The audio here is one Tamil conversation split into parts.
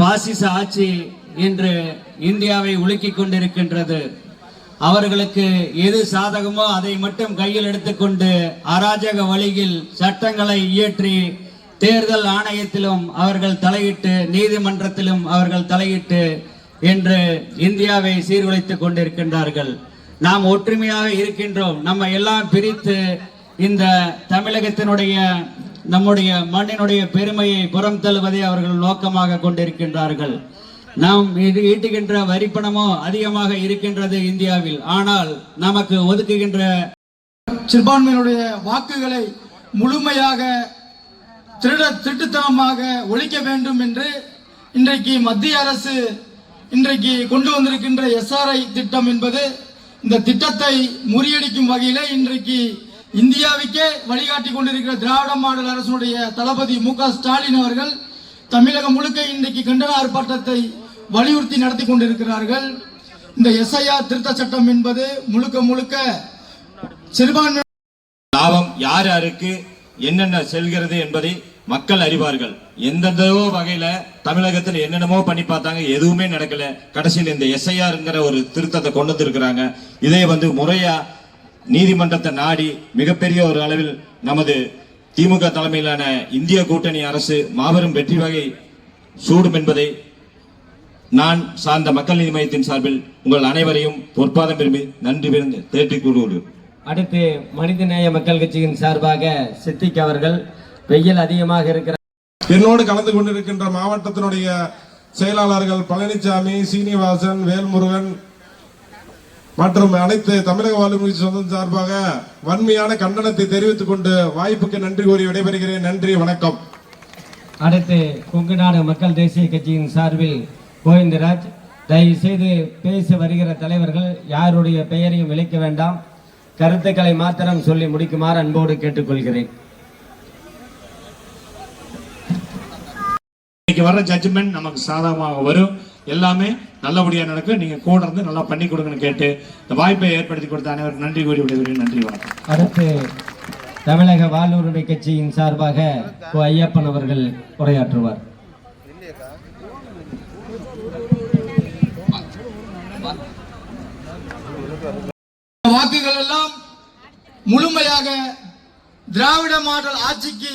பாசிச ஆட்சி இன்று இந்தியாவை உலுக்கிக் கொண்டிருக்கின்றது. அவர்களுக்கு எது சாதகமோ அதை மட்டும் கையில் எடுத்துக்கொண்டு அராஜக வழியில் சட்டங்களை இயற்றி தேர்தல் ஆணையத்திலும் அவர்கள் தலையிட்டு நீதிமன்றத்திலும் அவர்கள் தலையிட்டு என்று இந்தியாவை சீர்குலைத்துக் கொண்டிருக்கின்றார்கள். நாம் ஒற்றுமையாக இருக்கின்றோம். நம்ம எல்லாம் பிரித்து இந்த தமிழகத்தினுடைய நம்முடைய மண்ணினுடைய பெருமையை புறம் தள்ளுவதை அவர்கள் நோக்கமாக கொண்டிருக்கின்றார்கள். நாம் இது ஈட்டுகின்ற வரிப்பணமோ அதிகமாக இருக்கின்றது இந்தியாவில். ஆனால் நமக்கு ஒதுக்குகின்ற சிறுபான்மையினுடைய வாக்குகளை முழுமையாக திருட திருட்டுத்தனமாக ஒழிக்க வேண்டும் என்று இன்றைக்கு மத்திய அரசு இன்றைக்கு கொண்டு வந்திருக்கின்ற எஸ்ஆர்ஐ திட்டம் என்பது இந்த திட்டத்தை முறியடிக்கும் வகையிலே இன்றைக்கு இந்தியாவுக்கே வழிகாட்டி கொண்டிருக்கிற திராவிட மாடல் அரசுடைய தளபதி மு ஸ்டாலின் அவர்கள் தமிழகம் முழுக்க இன்றைக்கு கண்டன ஆர்ப்பாட்டத்தை வலியுறுத்தி நடத்தி கொண்டிருக்கிறார்கள். இந்த எஸ்ஐஆர் திருத்த சட்டம் என்பது முழுக்க முழுக்க சிறுபான்மை லாபம் யார் யாருக்கு என்னென்ன செல்கிறது என்பதை மக்கள் அறிவார்கள். எந்தெந்தோ வகையில தமிழகத்தில் என்னென்னமோ பண்ணி பார்த்தாங்க எதுவுமே நடக்கல. கடைசியில் இந்த எஸ்ஐஆர்ங்கிற ஒரு திருத்தத்தை கொண்டு வந்திருக்கிறாங்க. இதை வந்து முறையா நீதிமன்றத்தை நாடி மிகப்பெரிய ஒரு அளவில் நமது திமுக தலைமையிலான இந்திய கூட்டணி அரசு மாபெரும் வெற்றி வகை சூடும் என்பதை நான் சார்ந்த மக்கள் நீதி மையத்தின் சார்பில் உங்கள் அனைவரையும் பொற்பாதம் விரும்பி நன்றி விருந்து தேற்றிக் கொள்கிறேன் அடுத்து மனிதநேய மக்கள் கட்சியின் சார்பாக சித்திக் அவர்கள் வெயில் அதிகமாக இருக்கிற என்னோடு கலந்து கொண்டிருக்கின்ற மாவட்டத்தினுடைய செயலாளர்கள் பழனிசாமி சீனிவாசன் வேல்முருகன் மற்றும் அனைத்து தமிழக வாழ்வுரிமை சொந்தம் சார்பாக வன்மையான கண்டனத்தை தெரிவித்துக் கொண்டு வாய்ப்புக்கு நன்றி கூறி விடைபெறுகிறேன். நன்றி வணக்கம். அடுத்து கொங்கு நாடு மக்கள் தேசிய கட்சியின் சார்பில் கோவிந்தராஜ். தயவு செய்து பேச வருகிற தலைவர்கள் யாருடைய பெயரையும் விளைக்க வேண்டாம். கருத்துக்களை மாத்திரம் சொல்லி முடிக்குமாறு அன்போடு கேட்டுக்கொள்கிறேன். இன்னைக்கு வர்ற ஜட்ஜ்மெண்ட் நமக்கு சாதகமாக வரும். எல்லாமே நல்லபடியா நடக்கும் நீங்க கூட இருந்து நல்லா பண்ணி கொடுங்கன்னு கேட்டு இந்த வாய்ப்பை ஏற்படுத்தி கொடுத்த அனைவருக்கும் நன்றி கூறி விடைபெறுகிறேன். நன்றி வணக்கம். அடுத்து தமிழக வாழ்வுரிமை கட்சியின் சார்பாக கோ ஐயப்பன் அவர்கள் உரையாற்றுவார். வாக்குகள் எல்லாம் முழுமையாக திராவிட மாடல் ஆட்சிக்கு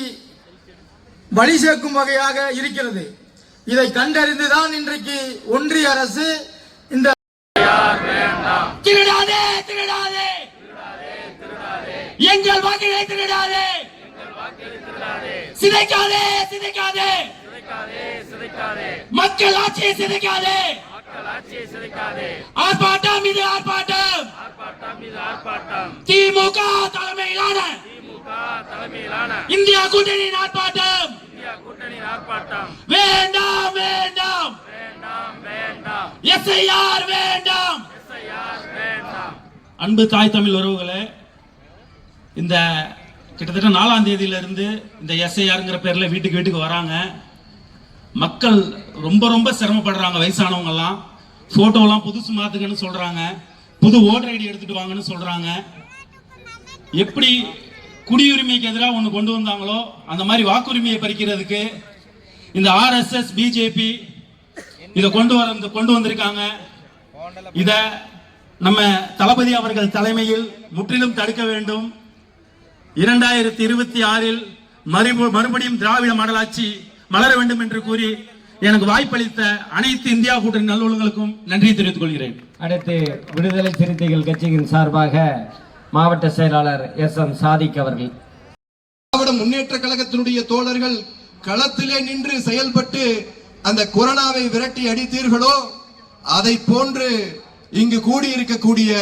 வழி சேர்க்கும் வகையாக இருக்கிறது. இதை கண்டறிந்துதான் இன்றைக்கு ஒன்றிய அரசு இந்த திருடாதே திருடாதே. எங்கள் வாக்குகளை திருடாதே. சிதைக்காதே சிதைக்காதே. மக்கள் ஆட்சியை சிதைக்காதே. ஆர்ப்பாட்டம் இது ஆர்ப்பாட்டம். திமுக தலைமையிலான இந்தியா கூட்டணியின் ஆர்ப்பாட்டம். வேண்டாம் வேண்டாம். எஸ்ஐஆர் வேண்டாம். அன்பு தாய் தமிழ் உறவுகளே இந்த கிட்டத்தட்ட நாலாம் தேதியில இருந்து இந்த எஸ்ஐஆருங்கிற பேர்ல வீட்டுக்கு வீட்டுக்கு வராங்க. மக்கள் ரொம்ப ரொம்ப சிரமப்படுறாங்க வயசானவங்க எல்லாம் போட்டோ எல்லாம் புதுசு மாத்துங்கன்னு சொல்றாங்க. புது ஓட்டர் ஐடி எடுத்துட்டு வாங்கன்னு சொல்றாங்க. எப்படி குடியுரிமைக்கு எதிராக ஒன்று கொண்டு வந்தாங்களோ அந்த மாதிரி வாக்குரிமையை பறிக்கிறதுக்கு இந்த ஆர்எஸ்எஸ் பிஜேபி இதை கொண்டு வர கொண்டு வந்திருக்காங்க. இத நம்ம தளபதி அவர்கள் தலைமையில் முற்றிலும் தடுக்க வேண்டும். இரண்டாயிரத்தி இருபத்தி ஆறில் மறுபு மறுபடியும் திராவிட மடலாட்சி மலர வேண்டும் என்று கூறி எனக்கு வாய்ப்பளித்த அனைத்து இந்தியா கூட்டணி நல்லுள்ளங்களுக்கும் நன்றி தெரிவித்துக் கொள்கிறேன். அடுத்து விடுதலை சிறுத்தைகள் கட்சியின் சார்பாக மாவட்ட செயலாளர் எஸ் எம் சாதிக் அவர்கள். திராவிட முன்னேற்ற கழகத்தினுடைய தோழர்கள் களத்திலே நின்று செயல்பட்டு அந்த கொரோனாவை விரட்டி அடித்தீர்களோ அதை போன்று இங்கு கூடியிருக்கக்கூடிய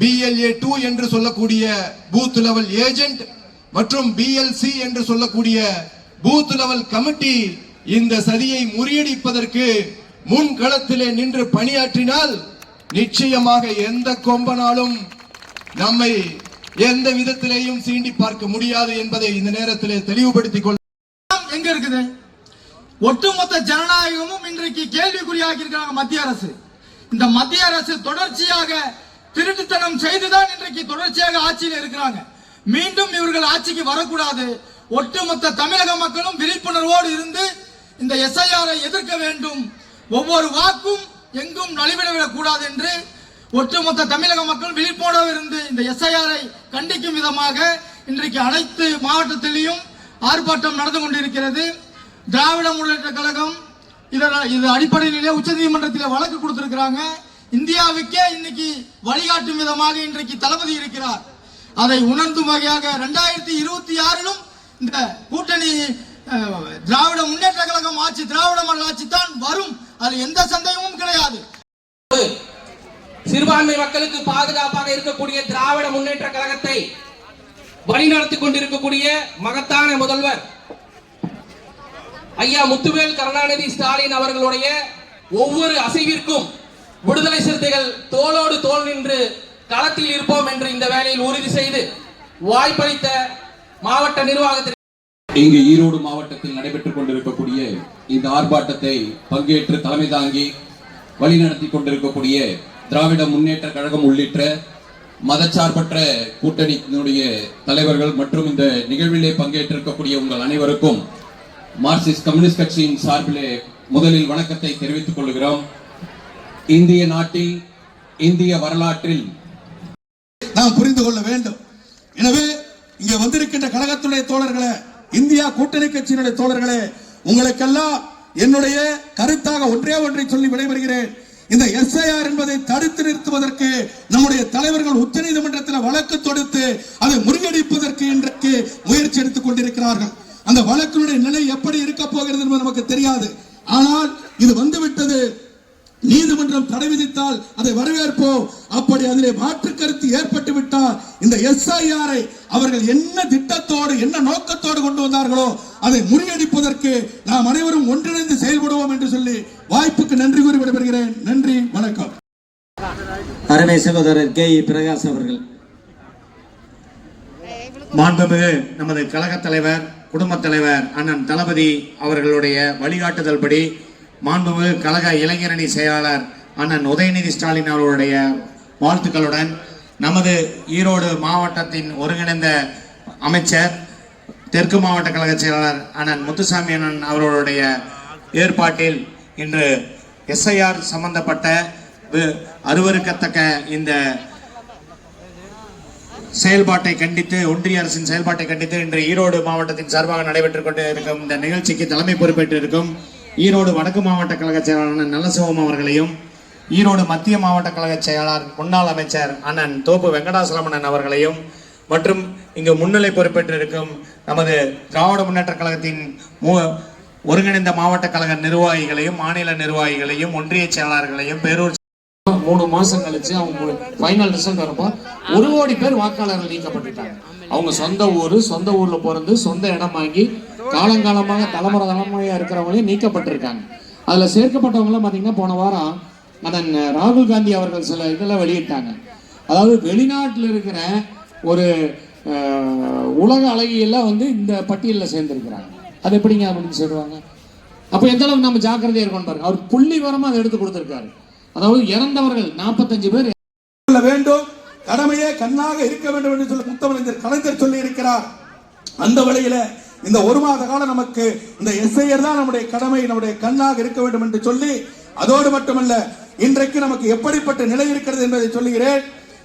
பிஎல்ஏ டூ என்று சொல்லக்கூடிய பூத் லெவல் ஏஜென்ட் மற்றும் பிஎல்சி என்று சொல்லக்கூடிய பூத் லெவல் கமிட்டி இந்த சதியை முறியடிப்பதற்கு முன்களத்திலே நின்று பணியாற்றினால் நிச்சயமாக எந்த கொம்பனாலும் நம்மை எந்த விதத்திலேயும் சீண்டி பார்க்க முடியாது என்பதை இந்த நேரத்திலே தெளிவுபடுத்திக் கொள்ள எங்க இருக்குது? ஒட்டுமொத்த ஜனநாயகமும் இன்றைக்கு கேள்விக்குறியாகி இருக்கிறாங்க மத்திய அரசு. இந்த மத்திய அரசு தொடர்ச்சியாக திருட்டுத்தனம் செய்துதான் இன்றைக்கு தொடர்ச்சியாக ஆட்சியில் இருக்கிறாங்க. மீண்டும் இவர்கள் ஆட்சிக்கு வரக்கூடாது. ஒட்டுமொத்த தமிழக மக்களும் விழிப்புணர்வோடு இருந்து இந்த எஸ்ஐஆரை எதிர்க்க வேண்டும். ஒவ்வொரு வாக்கும் எங்கும் நலிவிடவிடக் கூடாது என்று ஒட்டுமொத்த தமிழக மக்கள் விழிப்போடு இருந்து இந்த எஸ்ஐஆரை கண்டிக்கும் விதமாக இன்றைக்கு அனைத்து மாவட்டத்திலையும் ஆர்ப்பாட்டம் நடந்து கொண்டிருக்கிறது. திராவிட முன்னேற்ற கழகம் இதன் இது அடிப்படையிலே உச்சநீதிமன்றத்தில் வழக்கு கொடுத்திருக்கிறாங்க. இந்தியாவுக்கே இன்னைக்கு வழிகாட்டும் விதமாக இன்றைக்கு தளபதி இருக்கிறார். அதை உணர்ந்தும் வகையாக ரெண்டாயிரத்தி இருபத்தி ஆறிலும் இந்த கூட்டணி திராவிட முன்னேற்ற கழகம் ஆட்சி திராவிட மாடல் ஆட்சி தான் வரும். அது எந்த சந்தேகமும் கிடையாது. சிறுபான்மை மக்களுக்கு பாதுகாப்பாக இருக்கக்கூடிய திராவிட முன்னேற்ற கழகத்தை வழிநடத்தி கொண்டிருக்கக்கூடிய மகத்தான முதல்வர் ஐயா முத்துவேல் கருணாநிதி ஸ்டாலின் அவர்களுடைய ஒவ்வொரு அசைவிற்கும் விடுதலை சிறுத்தைகள் தோளோடு தோல் நின்று களத்தில் இருப்போம் என்று இந்த வேலையில் உறுதி செய்து வாய்ப்பளித்த மாவட்ட நிர்வாகத்திற்கு இங்கு ஈரோடு மாவட்டத்தில் நடைபெற்றுக் கொண்டிருக்கக்கூடிய இந்த ஆர்ப்பாட்டத்தை பங்கேற்று தலைமை தாங்கி வழிநடத்தி கொண்டிருக்கக்கூடிய திராவிட முன்னேற்ற கழகம் உள்ளிட்ட மதச்சார்பற்ற கூட்டணியினுடைய தலைவர்கள் மற்றும் இந்த நிகழ்விலே பங்கேற்றிருக்கக்கூடிய உங்கள் அனைவருக்கும் மார்க்சிஸ்ட் கம்யூனிஸ்ட் கட்சியின் சார்பிலே முதலில் வணக்கத்தை தெரிவித்துக் கொள்கிறோம். இந்திய நாட்டில் இந்திய வரலாற்றில் நாம் புரிந்து கொள்ள வேண்டும். எனவே இங்கே வந்திருக்கின்ற கழகத்துடைய தோழர்களே இந்தியா கூட்டணி கட்சியினுடைய தோழர்களே உங்களுக்கெல்லாம் என்னுடைய கருத்தாக ஒன்றே ஒன்றை சொல்லி விடைபெறுகிறேன். இந்த எஸ்ஐஆர் என்பதை தடுத்து நிறுத்துவதற்கு நம்முடைய தலைவர்கள் உச்ச நீதிமன்றத்தில் வழக்கு தொடுத்து அதை முறியடிப்பதற்கு இன்றைக்கு முயற்சி எடுத்துக் கொண்டிருக்கிறார்கள். அந்த வழக்கினுடைய நிலை எப்படி இருக்க போகிறது என்பது நமக்கு தெரியாது. ஆனால் இது வந்துவிட்டது. நீதிமன்றம் தடை விதித்தால் அதை வரவேற்போம். அப்படி அதிலே மாற்று கருத்து ஏற்பட்டு விட்டால் இந்த எஸ்ஐஆரை அவர்கள் என்ன திட்டத்தோடு என்ன நோக்கத்தோடு கொண்டு வந்தார்களோ அதை முறியடிப்பதற்கு நாம் அனைவரும் ஒன்றிணைந்து செயல்படுவோம் என்று சொல்லி வாய்ப்புக்கு நன்றி கூறி விடைபெறுகிறேன். நன்றி வணக்கம். அருமை சகோதரர் கே. பிரகாஷ் அவர்கள். மாண்புமிகு நமது கழகத் தலைவர் குடும்பத் தலைவர் அண்ணன் தளபதி அவர்களுடைய வழிகாட்டுதல்படி மாண்புமிகு கழக இளைஞரணி செயலாளர் அண்ணன் உதயநிதி ஸ்டாலின் அவர்களுடைய வாழ்த்துக்களுடன் நமது ஈரோடு மாவட்டத்தின் ஒருங்கிணைந்த அமைச்சர் தெற்கு மாவட்ட கழக செயலாளர் அண்ணன் முத்துசாமி அண்ணன் அவர்களுடைய ஏற்பாட்டில் இன்று எஸ்ஐஆர் சம்பந்தப்பட்ட அருவருக்கத்தக்க இந்த செயல்பாட்டை கண்டித்து ஒன்றிய அரசின் செயல்பாட்டை கண்டித்து இன்று ஈரோடு மாவட்டத்தின் சார்பாக நடைபெற்றுக் கொண்டு இருக்கும் இந்த நிகழ்ச்சிக்கு தலைமை பொறுப்பேற்று இருக்கும் ஈரோடு வடக்கு மாவட்ட கழக செயலாளர் நல்லசிவம் அவர்களையும் ஈரோடு மத்திய மாவட்ட கழக செயலாளர் முன்னாள் அமைச்சர் அண்ணன் தோப்பு வெங்கடாசலமணன் அவர்களையும் மற்றும் இங்கு முன்னிலை பொறுப்பேற்று இருக்கும் நமது திராவிட முன்னேற்ற கழகத்தின் மூ- ஒருங்கிணைந்த மாவட்ட கழக நிர்வாகிகளையும் மாநில நிர்வாகிகளையும் ஒன்றிய செயலாளர்களையும் பேரூர் மூணு மாசம் கழிச்சு அவங்க ஃபைனல் ரிசல்ட் வரப்போ ஒரு கோடி பேர் வாக்காளர்கள் நீக்கப்பட்டுட்டாங்க. அவங்க சொந்த ஊர் சொந்த ஊர்ல பிறந்து சொந்த இடம் வாங்கி காலங்காலமாக தலைமுறை தலைமுறையாக இருக்கிறவங்களையும் நீக்கப்பட்டிருக்காங்க. அதில் சேர்க்கப்பட்டவங்களாம் பார்த்தீங்கன்னா போன வாரம் அதன் ராகுல் காந்தி அவர்கள் சில இதெல்லாம் வெளியிட்டாங்க. அதாவது வெளிநாட்டில் இருக்கிற ஒரு உலக அழகியெல்லாம் வந்து இந்த பட்டியலில் சேர்ந்துருக்கிறாங்க. அது எப்படிங்க அப்படின்னு சொல்லுவாங்க? அப்போ எந்த அளவுக்கு நம்ம ஜாக்கிரதையாக இருக்கணும் பாருங்க. அவர் புள்ளி வரமாக அதை எடுத்து கொடுத்துருக்காரு. அதாவது இறந்தவர்கள் நாற்பத்தஞ்சு பேர். வேண்டும். கடமையே கண்ணாக இருக்க வேண்டும் என்று சொல்லி முத்தமிழர் கலைஞர் சொல்லி இருக்கிறார் அந்த வழியில இந்த ஒரு மாத காலம் நமக்கு இந்த எஸ்ஐயர் தான் நம்முடைய கடமை நம்முடைய கண்ணாக இருக்க வேண்டும் என்று சொல்லி அதோடு மட்டுமல்ல இன்றைக்கு நமக்கு எப்படிப்பட்ட நிலை இருக்கிறது என்பதை சொல்லுகிறேன்.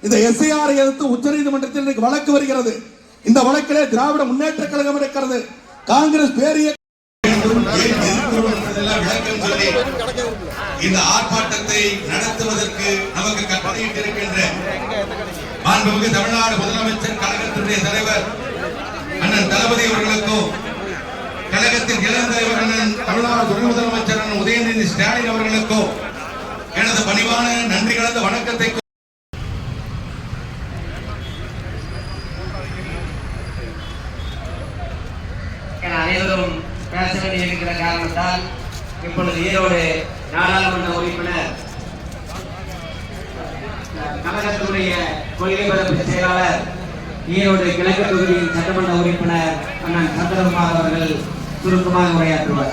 இந்த எஸ்ஐஆரை எதிர்த்து உச்சநீதிமன்றத்தில் இன்றைக்கு வழக்கு வருகிறது. இந்த வழக்கிலே திராவிட முன்னேற்ற கழகம் இருக்கிறது. காங்கிரஸ் பேரிய இந்த ஆர்ப்பாட்டத்தை நடத்துவதற்கு நமக்கு கட்டளையிட்டிருக்கின்ற மாண்புமிகு தமிழ்நாடு முதலமைச்சர் கழகத்தினுடைய தலைவர் அண்ணன் தளபதி அவர்களுக்கும் கழகத்தின் இளம் அண்ணன் தமிழ்நாடு துணை முதலமைச்சர் அண்ணன் உதயநிதி ஸ்டாலின் அவர்களுக்கும் எனது பணிவான நன்றி கலந்த வணக்கத்தை அனைவரும் பேச வேண்டியிருக்கிற காரணத்தால் இப்பொழுது ஈரோடு நாடாளுமன்ற உறுப்பினர் கழகத்தினுடைய கொள்கை பரப்பு செயலாளர் ஈரோடு கிழக்கு தொகுதியின் சட்டமன்ற உறுப்பினர் அண்ணன் சந்திரகுமார் அவர்கள் சுருக்கமாக உரையாற்றுவார்.